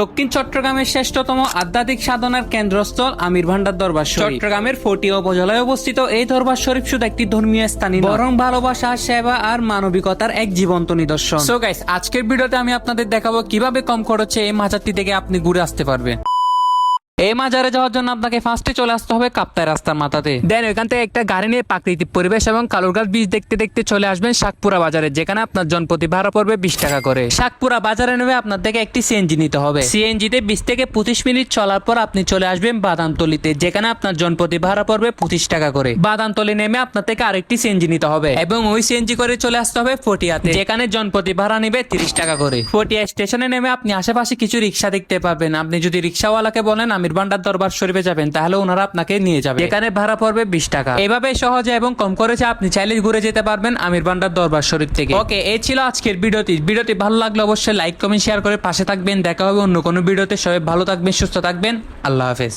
দক্ষিণ চট্টগ্রামের শ্রেষ্ঠতম আধ্যাত্মিক সাধনার কেন্দ্রস্থল আমির ভান্ডার দরবার শরীফ। চট্টগ্রামের ফটি উপজেলায় অবস্থিত এই দরবার শরীফ শুধু একটি ধর্মীয় স্থানই নয়, বরং ভালোবাসা সেবা আর মানবিকতার এক জীবন্ত নিদর্শন। সো গাইস আজকের ভিডিওতে আমি আপনাদের দেখাবো কীভাবে কম খরচে এই মাজারটি থেকে আপনি ঘুরে আসতে পারবেন। এই মাজারে যাওয়ার জন্য আপনাকে ফার্স্টে চলে আসতে হবে কাপ্তাই রাস্তার মাথাতে। দেন ওইখান থেকে একটা গাড়ি নিয়ে প্রাকৃতিক পরিবেশ এবং কালুরগাছ বীজ দেখতে দেখতে চলে আসবেন শাকপুরা বাজারে যেখানে আপনার জনপ্রতি ভাড়া পড়বে বিশ টাকা করে। শাকপুরা বাজারে নেমে আপনার থেকে একটি সিএনজি নিতে হবে। সিএনজিতে বিশ থেকে পঁচিশ মিনিট চলার পর আপনি চলে আসবেন বাদামতলিতে যেখানে আপনার জনপ্রতি ভাড়া পড়বে পঁচিশ টাকা করে। বাদামতলি নেমে আপনার থেকে আরেকটি সিএনজি নিতে হবে এবং ওই সিএনজি করে চলে আসতে হবে ফটিয়াতে যেখানে জনপ্রতি ভাড়া নিবে তিরিশ টাকা করে। ফটিয়া স্টেশনে নেমে আপনি আশেপাশে কিছু রিক্সা দেখতে পাবেন। আপনি যদি রিক্সাওয়ালাকে বলেন আমির ভান্ডার দরবার শরীফে যাবেন তাহলে ওনারা আপনাকে নিয়ে যাবে। এখানে ভাড়া পড়বে বিশ টাকা। এভাবে সহজে এবং কম করেছে আপনি চাইলে ঘুরে যেতে পারবেন আমির ভান্ডার দরবার শরীফ থেকে। ওকে এই ছিল আজকের ভিডিওটি। ভিডিওটি ভালো লাগলে অবশ্যই লাইক কমেন্ট শেয়ার করে পাশে থাকবেন। দেখা হবে অন্য কোনো ভিডিওতে। সবাই ভালো থাকবেন সুস্থ থাকবেন। আল্লাহ হাফেজ।